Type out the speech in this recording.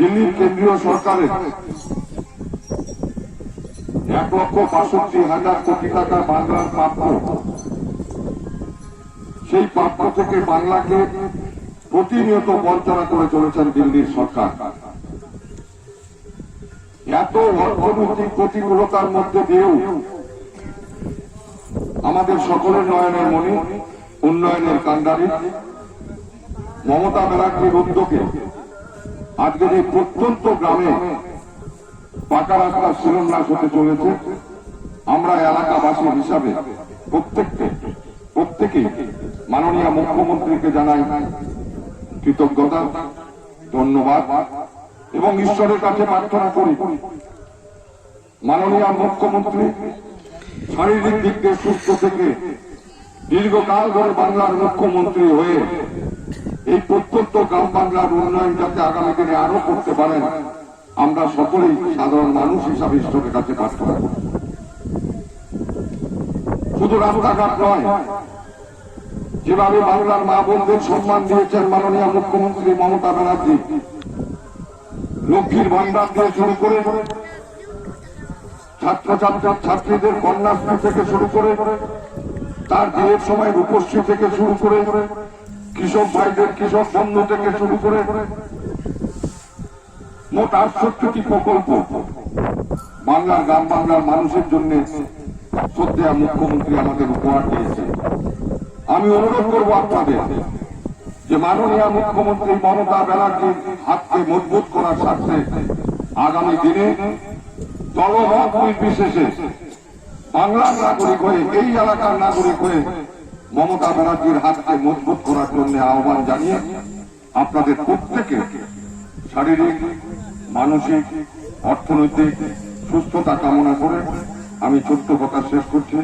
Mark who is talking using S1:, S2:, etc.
S1: দিল্লির কেন্দ্রীয় সরকারের এক লক্ষ বাষট্টি হাজার কোটি টাকা বাংলার প্রাপ্য। সেই প্রাপ্য থেকে বাংলাকে প্রতিনিয়ত বঞ্চনা করে চলেছেন দিল্লির সরকার। এত অর্থনৈতিক প্রতিকূলতার মধ্যে দিয়েও আমাদের সকলের নয়নের মণি, উন্নয়নের কান্ডারি, মমতা ব্যানার্জির উদ্যোগে আজকের এই প্রত্যন্ত গ্রামে পাকা রাস্তার শিলান্যাস হতে চলেছে, আমরা এলাকাবাসী হিসাবে প্রত্যেককে, প্রত্যেকেই মাননীয় মুখ্যমন্ত্রীকে জানাই কৃতজ্ঞতা, ধন্যবাদ এবং ঈশ্বরের কাছে প্রার্থনা করি। মাননীয় মুখ্যমন্ত্রী শারীরিক দিক দিয়ে সুস্থ থেকে দীর্ঘকাল ধরে বাংলার মুখ্যমন্ত্রী হয়ে এই প্রত্যন্ত গ্রাম বাংলার উন্নয়ন যাতে আগামী দিনে আরও করতে পারেন, আমরা সকলেই সাধারণ মানুষ হিসাবে ঈশ্বরের কাছে প্রার্থনা করি। শুধু রাস্তাঘাট নয়, যেভাবে বাংলার মা বোনদের সম্মান দিয়েছেন মাননীয় মুখ্যমন্ত্রী মমতা ব্যানার্জি, লক্ষ্মীর ভান্ডার দিয়ে শুরু করে ছাত্রছাত্রী, ছাত্রীদের কন্যাশ্রী থেকে শুরু করে, তার বিয়ের সময় রূপশ্রী থেকে শুরু করে কৃষক ভাইদের কৃষক বন্ধু থেকে শুরু করে মোট আটষট্টি প্রকল্প বাংলার গ্রাম বাংলার মানুষের জন্য শ্রদ্ধেয়া মুখ্যমন্ত্রী আমাদের উপহার দিয়েছে। আমি অনুরোধ করব আপনাদের যে মাননীয় মুখ্যমন্ত্রী মমতা ব্যানার্জির হাতকে মজবুত করার স্বার্থে আগামী দিনে দলমত নির্বিশেষে বাংলার নাগরিক হয়ে এই এলাকার নাগরিক হয়ে মমতা ব্যানার্জির হাতকে মজবুত করার জন্য আহ্বান জানিয়ে আপনাদের প্রত্যেকে শারীরিক, মানসিক, অর্থনৈতিক সুস্থতা কামনা করে আমি ছোট্ট কথা শেষ করছি।